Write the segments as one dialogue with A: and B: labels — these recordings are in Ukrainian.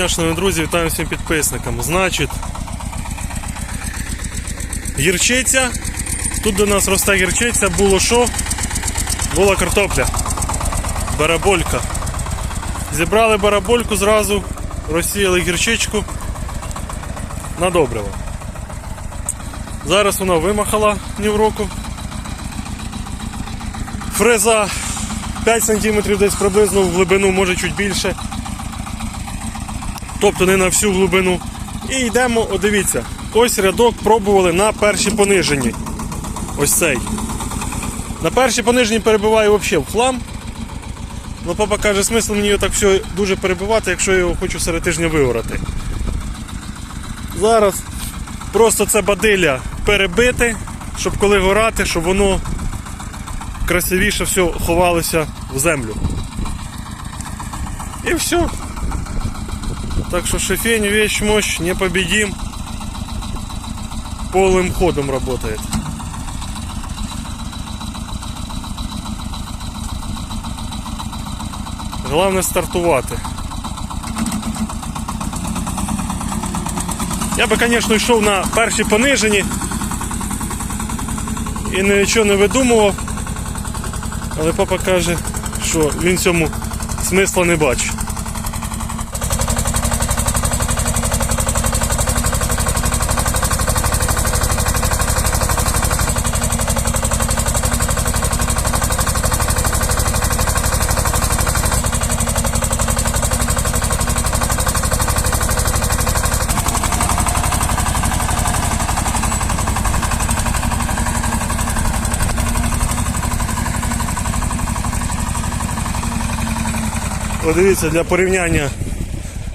A: Дня, шановні друзі, вітаю всім підписникам. Значить, гірчиця. Тут до нас росте гірчиця, було що? Була картопля. Бараболька. Зібрали барабольку зразу, розсіяли гірчичку на добриво. Зараз вона вимахала ні в року. Фреза 5 см десь приблизно в глибину, може чуть більше. Тобто не на всю глибину. І йдемо, о, дивіться, ось рядок пробували на першій пониженні. Ось цей. На першій пониженні перебиваю взагалі в хлам. Ну, папа каже, смисл мені так все дуже перебивати, якщо я його хочу серед тижня виорати. Зараз просто це бадилля перебити, щоб коли горати, щоб воно красивіше все ховалося в землю. І все. Так что шефень, вещь, мощь, непобедим. Полым ходом работает. Головне стартувати. Я би, звісно, йшов на перші понижені і нічого не видумував. Але папа каже, що він цьому смисла не бачить. Подивіться, для порівняння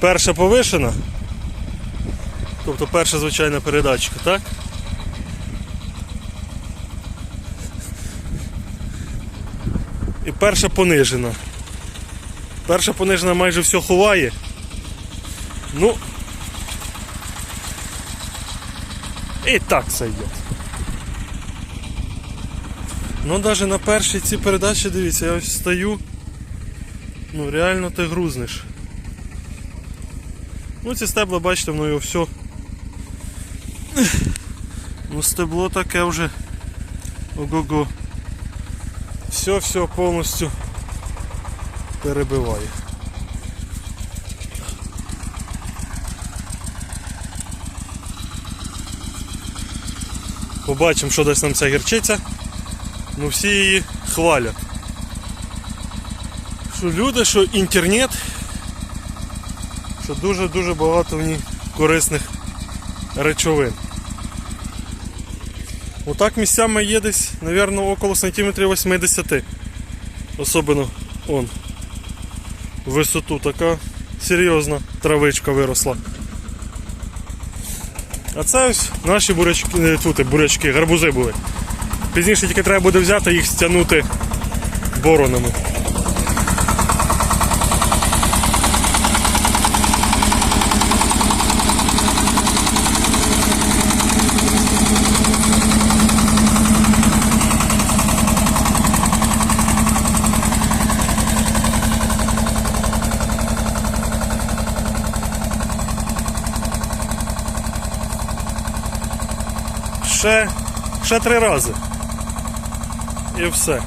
A: перша повишена, тобто перша звичайна передачка, так? І перша понижена. Перша понижена майже все ховає. Ну і так сойдет. Ну навіть на першій цій передачі, дивіться, я ось стою. Ну реально ти грузнеш. Ну ці стебла, бачите, воно його все. Ну стебло таке вже. Ого-го. Все-все повністю перебиває. Побачимо, що дасть нам ця гірчиця. Ну всі її хвалять що люди, що інтернет, що дуже-дуже багато в ній корисних речовин. Отак місцями є десь, мабуть, около сантиметрів 80. Особливо он. Висоту така серйозна травичка виросла. А це ось наші бурячки, не, тут, бурячки, гарбузи були. Пізніше тільки треба буде взяти їх стягнути боронами. Ще, ще три рази. І все.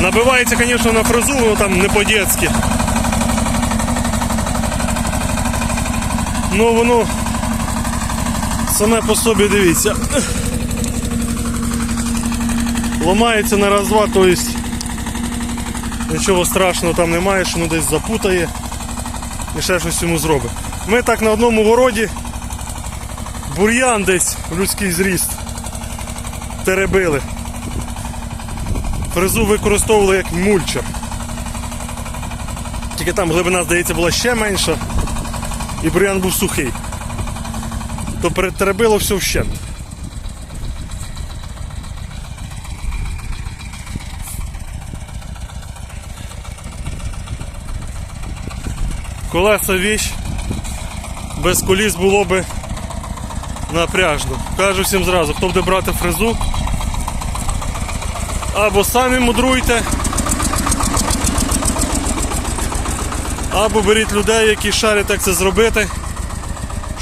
A: Набивається, звісно, на фрезу, але там не по-дєцьки. Ну воно саме по собі дивіться. Ламається на раз-два, то есть нічого страшного там немає, що воно десь запутає і ще щось йому зробить. Ми так на одному городі бур'ян десь в людський зріст теребили. Фрезу використовували як мульчер. Тільки там глибина, здається, була ще менша і бур'ян був сухий. То перетеребило все вщент. Колеса віч. Без коліс було би напряжно. Кажу всім зразу, хто буде брати фрезу, або самі мудруйте, або беріть людей, які шарять, як це зробити,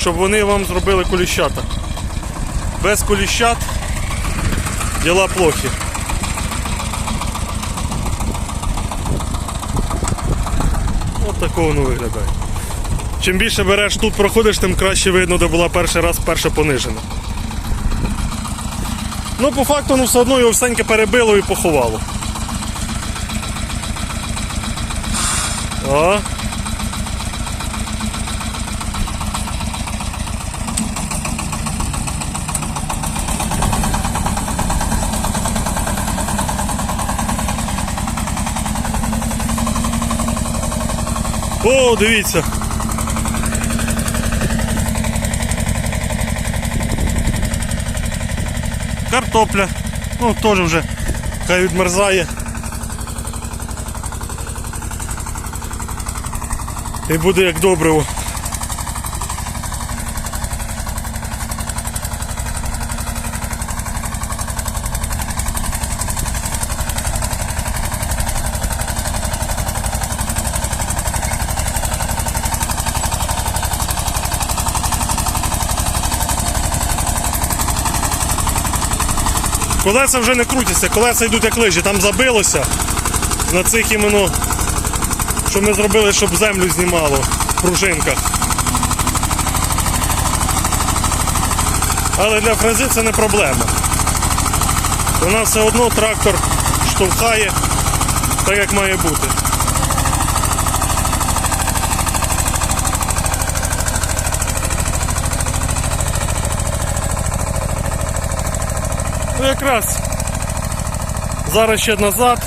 A: щоб вони вам зробили куліщата. Без куліщат діла плохі. От такого воно виглядає. Чим більше береш тут проходиш, тим краще видно, де була перший раз перша понижена. Ну, по факту, ну все одно його всеньке перебило і поховало. О. О, дивіться. Картопля. Ну, теж вже хай відмерзає. І буде як добриво. Колеса вже не крутяться, колеса йдуть як лижі, там забилося на цих іменно, що ми зробили, щоб землю знімало в пружинках. Але для фрези це не проблема. Вона все одно трактор штовхає так, як має бути. Ну якраз зараз ще назад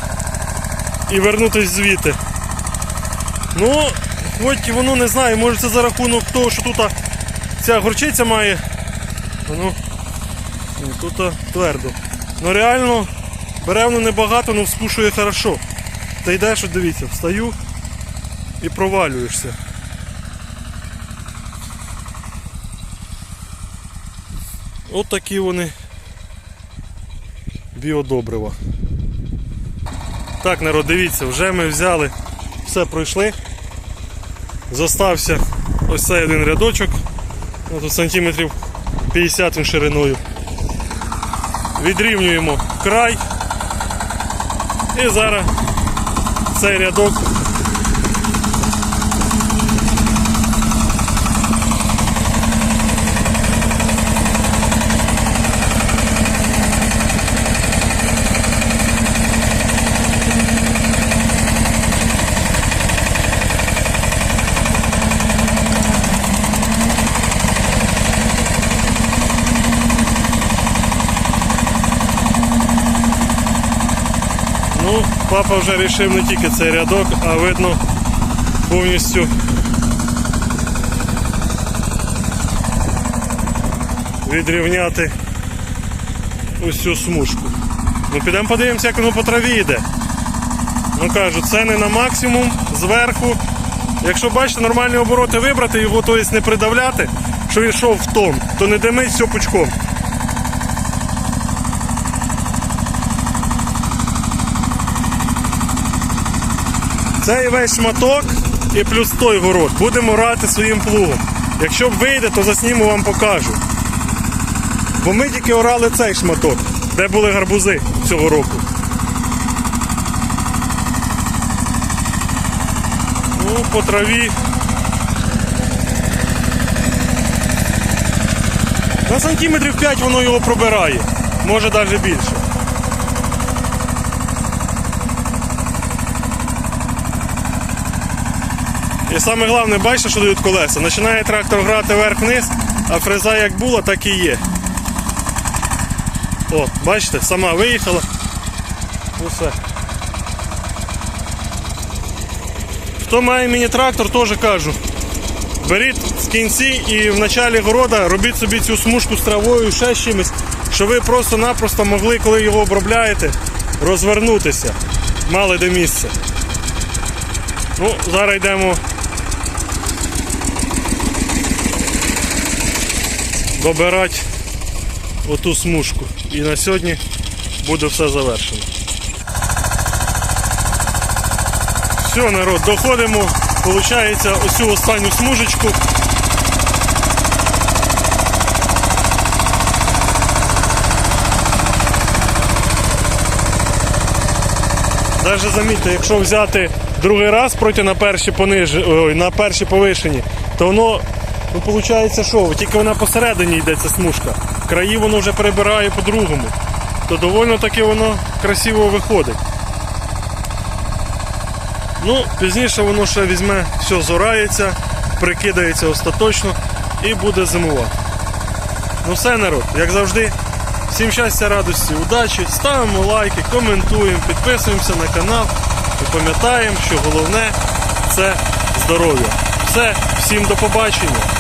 A: і вернутись звідти. Ну, хоч воно не знаю, може це за рахунок того, що тут ця горчиця має. Ну, тут твердо. Ну реально бере небагато, але вспушує хорошо. Та йдеш, от дивіться, встаю і провалюєшся. От такі вони біодобрива. Так, народ, дивіться, вже ми взяли, все пройшли. Зостався ось цей один рядочок. Ну, Тут сантиметрів 50 шириною. Відрівнюємо край. І зараз цей рядок Ну, папа вже вирішив не тільки цей рядок, а видно повністю відрівняти цю смужку. Ну підемо подивимося, як воно по траві йде. Ну кажу, це не на максимум зверху. Якщо бачите, нормальні обороти вибрати, його то есть не придавляти, що він йшов в тон, то не димить все пучком. Цей весь шматок і плюс той город будемо рати своїм плугом. Якщо вийде, то засніму вам покажу. Бо ми тільки орали цей шматок, де були гарбузи цього року. Ну, по траві. На сантиметрів 5 воно його пробирає, може навіть більше. І саме головне, бачите, що дають колеса. Починає трактор грати вверх-вниз, а фреза як була, так і є. О, бачите, сама виїхала. Усе. Хто має міні-трактор, теж кажу. Беріть в кінці і в началі города робіть собі цю смужку з травою, ще з чимось, щоб ви просто-напросто могли, коли його обробляєте, розвернутися. Мали де місце. Ну, зараз йдемо вибирати оту смужку. І на сьогодні буде все завершено. Все, народ, доходимо, виходить, ось останню смужечку. Навіть замітьте, якщо взяти другий раз проти на перші пониж... Ой, на перші повишені, то воно ну, виходить, що тільки вона посередині йде ця смужка. Краї воно вже перебирає по-другому. То доволі таки воно красиво виходить. Ну, пізніше воно ще візьме, все зорається, прикидається остаточно і буде зимувати. Ну все, народ, як завжди, всім щастя, радості, удачі, ставимо лайки, коментуємо, підписуємося на канал і пам'ятаємо, що головне це здоров'я. Все, всім до побачення.